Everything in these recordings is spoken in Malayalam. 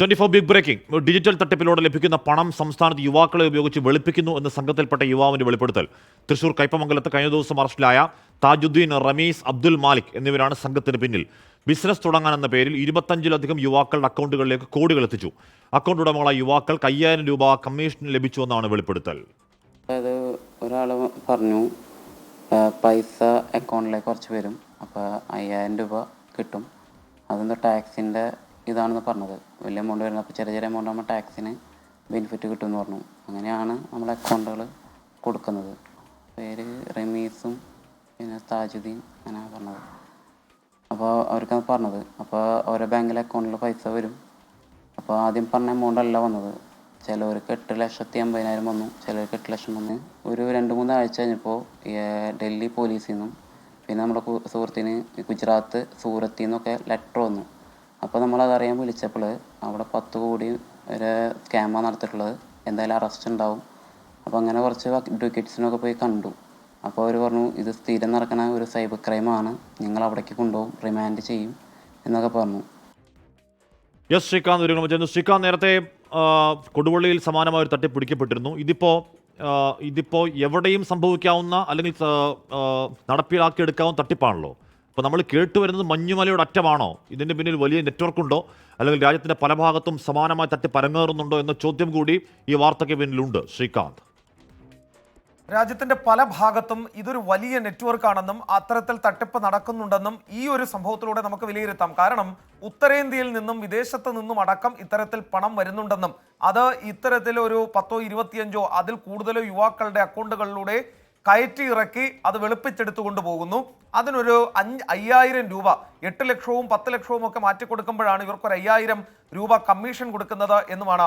Twenty four big breaking. Digital തട്ടിപ്പിലൂടെ ലഭിക്കുന്ന പണം സംസ്ഥാനത്ത് യുവാക്കളെ ഉപയോഗിച്ച് വെളുപ്പിക്കുന്നു എന്ന സംഘത്തിൽപ്പെട്ട യുവാവിന്റെ വെളിപ്പെടുത്തൽ. തൃശൂർ കൈപ്പമംഗലത്ത് കഴിഞ്ഞ ദിവസം അറസ്റ്റിലായ താജുദ്ദീൻ റമീസ് അബ്ദുൽ മാലിക് എന്നിവരാണ് സംഘത്തിന് പിന്നിൽ. ബിസിനസ് തുടങ്ങാനെന്ന പേരിൽ ഇരുപത്തഞ്ചിലധികം യുവാക്കളുടെ അക്കൗണ്ടുകളിലേക്ക് കോടികൾ എത്തിച്ചു. അക്കൗണ്ട് ഉടമകളായ യുവാക്കൾക്ക് അയ്യായിരം രൂപ കമ്മീഷൻ ലഭിച്ചുവെന്നാണ് വെളിപ്പെടുത്തൽ. അതായത് ഒരാൾ പറഞ്ഞു പൈസ അക്കൗണ്ടിലേക്ക് കുറച്ച് വരും. അപ്പോൾ അയ്യായിരം രൂപ കിട്ടും. അതെന്താ ടാക്സിന്റെ ഇതാണെന്ന് പറഞ്ഞത്. വലിയ എമൗണ്ട് വരുന്നത്. അപ്പോൾ ചെറിയ ചെറിയ എമൗണ്ട് ആകുമ്പോൾ ടാക്സിന് ബെനിഫിറ്റ് കിട്ടുമെന്ന് പറഞ്ഞു. അങ്ങനെയാണ് നമ്മൾ അക്കൗണ്ടുകൾ കൊടുക്കുന്നത്. പേര് റമീസും പിന്നെ താജുദ്ദീൻ അങ്ങനെ പറഞ്ഞത്. അപ്പോൾ അവർക്കാണ് പറഞ്ഞത്. അപ്പോൾ ഓരോ ബാങ്കിലെ അക്കൗണ്ടിൽ പൈസ വരും. അപ്പോൾ ആദ്യം പറഞ്ഞ എമൗണ്ട് അല്ല വന്നത്. ചിലവർക്ക് എട്ട് ലക്ഷത്തി അമ്പതിനായിരം വന്നു. ചിലവർക്ക് എട്ട് ലക്ഷം വന്ന്. ഒരു രണ്ട് മൂന്ന് ആഴ്ച കഴിഞ്ഞപ്പോൾ ഡൽഹി പോലീസിൽ നിന്നും പിന്നെ നമ്മുടെ സുഹൃത്തിന് ഗുജറാത്ത് സൂറത്തിൽ നിന്നൊക്കെ ലെറ്റർ വന്നു. അപ്പോൾ നമ്മളത് അറിയാൻ വിളിച്ചപ്പോൾ അവിടെ പത്ത് കോടി ഒരു സ്കാമാണ് നടത്തിയിട്ടുള്ളത്. എന്തായാലും അറസ്റ്റ് ഉണ്ടാവും. അപ്പോൾ അങ്ങനെ കുറച്ച് അഡ്വക്കേറ്റ്സിനൊക്കെ പോയി കണ്ടു. അപ്പോൾ അവർ പറഞ്ഞു ഇത് സ്ഥിരം നടക്കുന്ന ഒരു സൈബർ ക്രൈമാണ് നിങ്ങൾ അവിടേക്ക് കൊണ്ടുപോകും. റിമാൻഡ് ചെയ്യും. എന്നൊക്കെ പറഞ്ഞു. യെസ് ശ്രീകാന്ത് ചെയ്യുന്നു ശ്രീകാന്ത് നേരത്തെ കൊടുവള്ളിയിൽ സമാനമായ ഒരു തട്ടി പിടിക്കപ്പെട്ടിരുന്നു. ഇതിപ്പോൾ ഇതിപ്പോൾ ഇതിപ്പോ എവിടെയും സംഭവിക്കാവുന്ന അല്ലെങ്കിൽ നടപ്പിലാക്കിയെടുക്കാവുന്ന തട്ടിപ്പാണല്ലോ. അപ്പോൾ നമ്മൾ കേട്ടുവരുന്നത് മഞ്ഞുമലയുടെ അറ്റമാണോ? ഇതിന്റെ പിന്നിൽ വലിയ നെറ്റ്വർക്ക് ഉണ്ടോ? അല്ലെങ്കിൽ രാജ്യത്തിന്റെ പല ഭാഗത്തും സമാനമായി തട്ടി പരങ്ങേറുന്നുണ്ടോ എന്ന ചോദ്യം കൂടി ഈ വാർത്തയ്ക്ക് പിന്നിലുണ്ട്. ശ്രീകാന്ത്. രാജ്യത്തിന്റെ പല ഭാഗത്തും ഇതൊരു വലിയ നെറ്റ്വർക്ക് ആണെന്നും അത്തരത്തിൽ തട്ടിപ്പ് നടക്കുന്നുണ്ടെന്നും ഈ ഒരു സംഭവത്തിലൂടെ നമുക്ക് വിലയിരുത്താം. കാരണം ഉത്തരേന്ത്യയിൽ നിന്നും വിദേശത്ത് നിന്നും അടക്കം ഇത്തരത്തിൽ പണം വരുന്നുണ്ടെന്നും അത് ഇത്തരത്തിൽ ഒരു പത്തോ ഇരുപത്തിയഞ്ചോ അതിൽ കൂടുതലോ യുവാക്കളുടെ അക്കൗണ്ടുകളിലൂടെ കയറ്റി ഇറക്കി അത് വെളുപ്പിച്ചെടുത്തു കൊണ്ടുപോകുന്നു. അതിനൊരു അഞ്ച് അയ്യായിരം രൂപ എട്ട് ലക്ഷവും പത്ത് ലക്ഷവും ഒക്കെ മാറ്റി കൊടുക്കുമ്പോഴാണ് ഇവർക്കൊരു അയ്യായിരം രൂപ കമ്മീഷൻ കൊടുക്കുന്നത് എന്നുമാണ്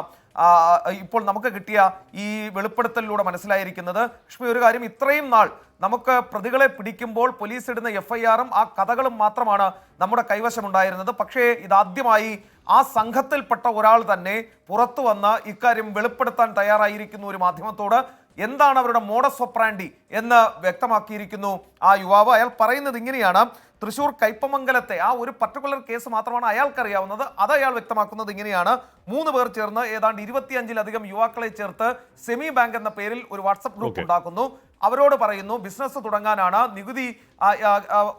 ഇപ്പോൾ നമുക്ക് കിട്ടിയ ഈ വെളിപ്പെടുത്തലിലൂടെ മനസ്സിലായിരിക്കുന്നത്. ലക്ഷ്മി ഒരു കാര്യം ഇത്രയും നാൾ നമുക്ക് പ്രതികളെ പിടിക്കുമ്പോൾ പോലീസ് ഇടുന്ന എഫ്ഐആറും ആ കഥകളും മാത്രമാണ് നമ്മുടെ കൈവശമുണ്ടായിരുന്നത്. പക്ഷേ ഇതാദ്യമായി ആ സംഘത്തിൽപ്പെട്ട ഒരാൾ തന്നെ പുറത്തു വന്ന് ഇക്കാര്യം വെളിപ്പെടുത്താൻ തയ്യാറായിരിക്കുന്നു ഒരു മാധ്യമത്തോട്. എന്താണ് അവരുടെ മോഡസ് ഒപ്രാൻഡി എന്ന് വ്യക്തമാക്കിയിരിക്കുന്നു ആ യുവാവ്. അയാൾ പറയുന്നത് ഇങ്ങനെയാണ്. തൃശൂർ കൈപ്പമംഗലത്തെ ആ ഒരു പർട്ടിക്കുലർ കേസ് മാത്രമാണ് അയാൾക്കറിയാവുന്നത്. അത് അയാൾ വ്യക്തമാക്കുന്നത് ഇങ്ങനെയാണ്. മൂന്ന് പേർ ചേർന്ന് ഏതാണ്ട് ഇരുപത്തിയഞ്ചിലധികം യുവാക്കളെ ചേർത്ത് സെമി ബാങ്ക് എന്ന പേരിൽ ഒരു വാട്സപ്പ് ഗ്രൂപ്പ് ഉണ്ടാക്കുന്നു. അവരോട് പറയുന്നു ബിസിനസ് തുടങ്ങാനാണ് നികുതി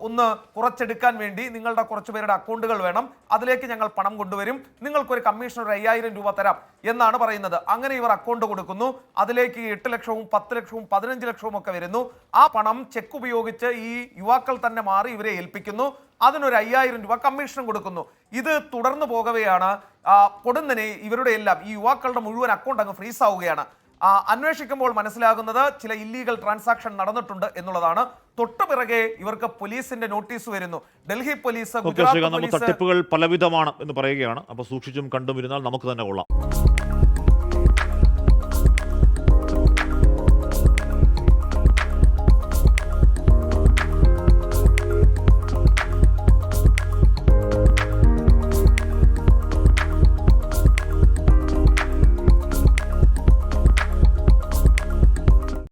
ഒന്ന് കുറച്ചെടുക്കാൻ വേണ്ടി നിങ്ങളുടെ കുറച്ച് പേരുടെ അക്കൗണ്ടുകൾ വേണം. അതിലേക്ക് ഞങ്ങൾ പണം കൊണ്ടുവരും. നിങ്ങൾക്കൊരു കമ്മീഷൻ ഒരു അയ്യായിരം രൂപ തരാം എന്നാണ് പറയുന്നത്. അങ്ങനെ ഇവർ അക്കൗണ്ട് കൊടുക്കുന്നു. അതിലേക്ക് എട്ട് ലക്ഷവും പത്ത് ലക്ഷവും പതിനഞ്ച് ലക്ഷവും ഒക്കെ വരുന്നു. ആ പണം ചെക്ക് ഉപയോഗിച്ച് ഈ യുവാക്കൾ തന്നെ മാറി ഇവരെ ഏൽപ്പിക്കുന്നു. അതിനൊരു അയ്യായിരം രൂപ കമ്മീഷൻ കൊടുക്കുന്നു. ഇത് തുടർന്നു പോകവെയാണ് പൊടുന്നനെ ഇവരുടെ എല്ലാം ഈ യുവാക്കളുടെ മുഴുവൻ അക്കൗണ്ട് അങ്ങ് ഫ്രീസ് ആവുകയാണ്. അന്വേഷിക്കുമ്പോൾ മനസ്സിലാകുന്നത് ചില ഇല്ലീഗൽ ട്രാൻസാക്ഷൻ നടന്നിട്ടുണ്ട് എന്നുള്ളതാണ്. തൊട്ടുപിറകെ ഇവർക്ക് പോലീസിന്റെ നോട്ടീസ് വരുന്നു. ഡൽഹി പോലീസ് തട്ടിപ്പുകൾ പലവിധമാണ് എന്ന് പറയുകയാണ്. അപ്പൊ സൂക്ഷിച്ചും കണ്ടും ഇരുന്നാൽ നമുക്ക് തന്നെ കൊള്ളാം.